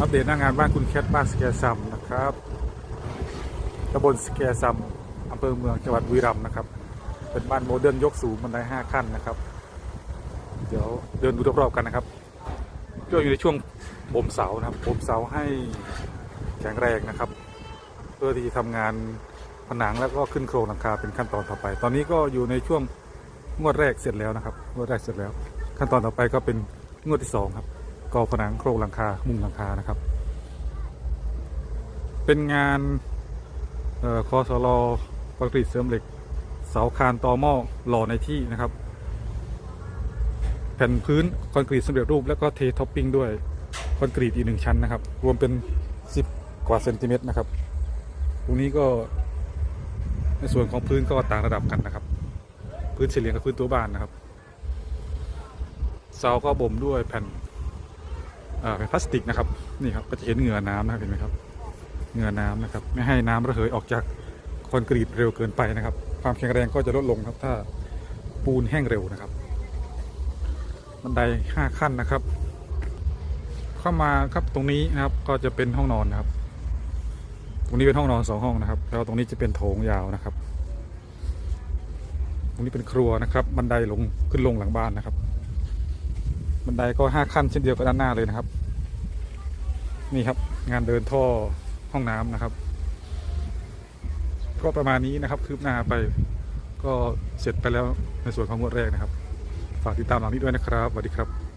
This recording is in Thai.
อัปเดตหน้างานบ้านคุณแคทบ้านสแกซัมนะครับตำบลสแกซัมอำเภอเมืองจังหวัดบุรีรัมย์นะครับ เป็นบ้านโมเดิร์นยกสูงบันไดห้าขั้นนะครับ เดี๋ยวเดินดูรอบๆกันนะครับก็อยู่ในช่วงบ่มเสานะครับบ่มเสาให้แข็งแรงนะครับ เพื่อที่จะทำงานผนังแล้วก็ขึ้นโครงหลังคาเป็นขั้นตอนต่อไป ตอนนี้ก็อยู่ในช่วงงวดแรกเสร็จแล้วนะครับ งวดแรกเสร็จแล้ว ขั้นตอนต่อไปก็เป็นงวดที่สองครับ ก่อผนังโครงหลังคามุงหลังคานะครับ เป็นงานออคอสลอคอนกรีตเสริมเหล็ก เสาคานต่อหม้อหล่อในที่นะครับ แผ่นพื้นคอนกรีตสำเร็จรูปแล้วก็เทท็อปปิ้งด้วยคอนกรีตอีกหนึ่งชั้นนะครับ รวมเป็น 10 กว่าเซนติเมตรนะครับ ตรงนี้ก็ในส่วนของพื้นก็ต่างระดับกันนะครับ พื้นเฉลี่ยกับพื้นตัวบ้านนะครับ เสาก็บ่มด้วยแผ่น อ่าแผ่นพลาสติกนะครับนี่ครับก็จะเห็นเหงื่อน้ำนะครับเห็นไหมครับเหงื่อน้ำนะครับ ไม่ให้น้ำระเหยออกจากคอนกรีตเร็วเกินไปนะครับ ความแข็งแรงก็จะลดลงครับ ถ้าปูนแห้งเร็วนะครับ บันไดห้าขั้นนะครับ เข้ามาครับตรงนี้นะครับก็จะเป็นห้องนอนนะครับ ตรงนี้เป็นห้องนอนสองห้องนะครับ แล้วตรงนี้จะเป็นโถงยาวนะครับ ตรงนี้เป็นครัวนะครับ บันไดลงขึ้นลงหลังบ้านนะครับ บันไดก็ห้าขั้นเช่นเดียวกับด้านหน้าเลยนะครับ นี่ครับงานเดินท่อห้องน้ำนะครับ ก็ประมาณนี้นะครับคืบหน้าไป ก็เสร็จไปแล้วในส่วนของงวดแรกนะครับ ฝากติดตามหลังนี้ด้วยนะครับสวัสดีครับ